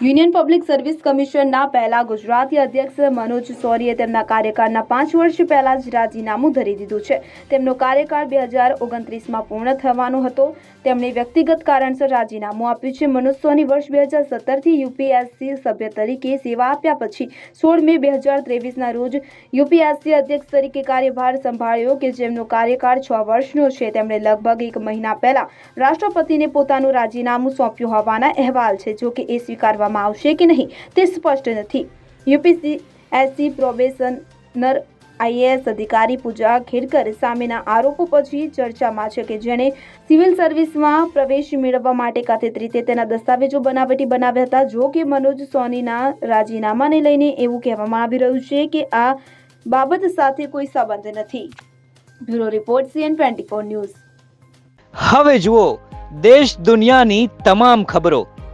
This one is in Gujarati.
યુનિયન પબ્લિક સર્વિસ કમિશનના પહેલા ગુજરાતી અધ્યક્ષ મનોજ સોરીએ તેમના કાર્યકાળના પાંચ વર્ષ પહેલા જ રાજીનામું ધરી દીધું છે. તેમનો કાર્યકાળ બે હજાર ઓગણત્રીસમાં પૂર્ણ થવાનો હતો. તેમણે વ્યક્તિગત કારણસર રાજીનામું આપ્યું છે. મનોજ સોની વર્ષ બે હજાર સત્તરથી યુપીએસસી સભ્ય તરીકે સેવા આપ્યા પછી સોળ મે બે હજાર ત્રેવીસના રોજ યુપીએસસી અધ્યક્ષ તરીકે કાર્યભાર સંભાળ્યો કે જેમનો કાર્યકાળ છ વર્ષનો છે. તેમણે લગભગ એક મહિના પહેલા રાષ્ટ્રપતિને પોતાનું રાજીનામું સોંપ્યું હોવાના અહેવાલ છે, જો કે એ સ્વીકારવામાં આવશે કે નહીં તે સ્પષ્ટ નથી. યુપીસી એસસી પ્રોબેશનર આઈએએસ અધિકારી પૂજા ખેડકર સામેના આરોપો પછી ચર્ચામાં છે કે જેણે સિવિલ સર્વિસમાં પ્રવેશ મેળવવા માટે કથિત રીતે તેના દસ્તાવેજો બનાવટી બનાવ્યા હતા. જો કે મનોજ સોનીના રાજીનામાને લઈને એવું કહેવામાં આવી રહ્યું છે કે આ બાબત સાથે કોઈ સંબંધ નથી. Bureau report CN twenty four news. હવે જુઓ, દેશ દુનિયાની તમામ ખબરો.